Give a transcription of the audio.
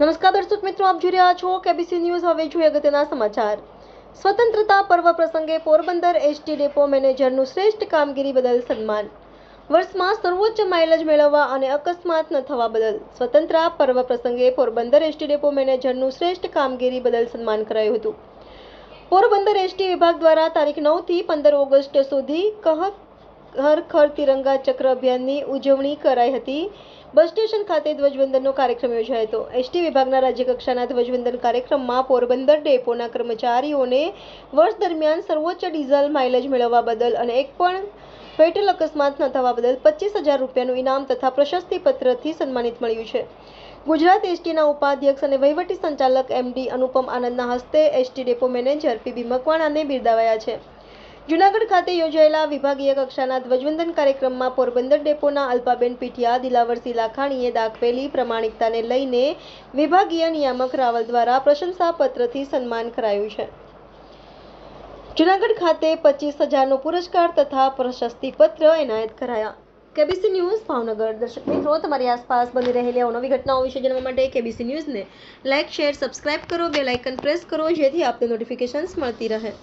નમસ્કાર દર્શક મિત્રો, આપ જોઈ રહ્યા છો કેબીસી ન્યૂઝ હવે જોઈએ અગત્યના સમાચાર. સ્વતંત્રતા પર્વ પ્રસંગે પોરબંદર એસટી ડેપો મેનેજરનું શ્રેષ્ઠ કામગીરી બદલ સન્માન. વર્ષમાં સર્વોચ્ચ માઇલેજ મેળવવા અને અકસ્માત ન થવા બદલ સ્વતંત્રતા પર્વ પ્રસંગે પોરબંદર એસટી ડેપો મેનેજરનું શ્રેષ્ઠ કામગીરી બદલ સન્માન કરાયું હતું. પોરબંદર એસટી વિભાગ દ્વારા તારીખ નવથી પંદર ઓગસ્ટ સુધી કહ હર ખર તિરંગા ચક્ર અભિયાનની ઉજવણી કરાઈ હતી. બસ સ્ટેશન ખાતે ધ્વજવંદનનો કાર્યક્રમ યોજાયો હતો. એસટી વિભાગના રાજ્યકક્ષાના ધ્વજવંદન કાર્યક્રમમાં પોરબંદર ડેપોના કર્મચારીઓને વર્ષ દરમિયાન સર્વોચ્ચ ડીઝલ માઇલેજ મેળવવા બદલ અને એક પણ ફેટલ અકસ્માત ન થવા બદલ પચીસ હજાર રૂપિયાનું ઇનામ તથા પ્રશસ્તિપત્રથી સન્માનિત મળ્યું છે. ગુજરાત એસટીના ઉપાધ્યક્ષ અને વહીવટી સંચાલક એમડી અનુપમ આનંદના હસ્તે એસટી ડેપો મેનેજર પીબી મકવાણાને બિરદાવાયા છે. જૂનાગઢ ખાતે યોજાયેલા વિભાગીય કક્ષાના ધ્વજવંદન કાર્યક્રમમાં પોરબંદર ડેપોના અલ્પાબેન પીઠિયા દિલાવરસિંહ લાખાણીએ દાખવેલી પ્રમાણિકતાને લઈને વિભાગીય નિયામક રાવલ દ્વારા પ્રશંસાપત્રથી સન્માન કરાયું છે. જૂનાગઢ ખાતે પચીસ હજારનો પુરસ્કાર તથા પ્રશસ્તિપત્ર એનાયત કરાયા. KBC news Bhavnagar. દર્શક મિત્રો, તમારી આસપાસ બની રહેલી અવનવી ઘટનાઓ વિશે જાણવા માટે કેબીસી ન્યૂઝને લાઇક શેર, સબસ્ક્રાઇબ કરો. બે લાઇકન પ્રેસ કરો, જેથી આપને નોટિફિકેશન્સ મળતી રહે.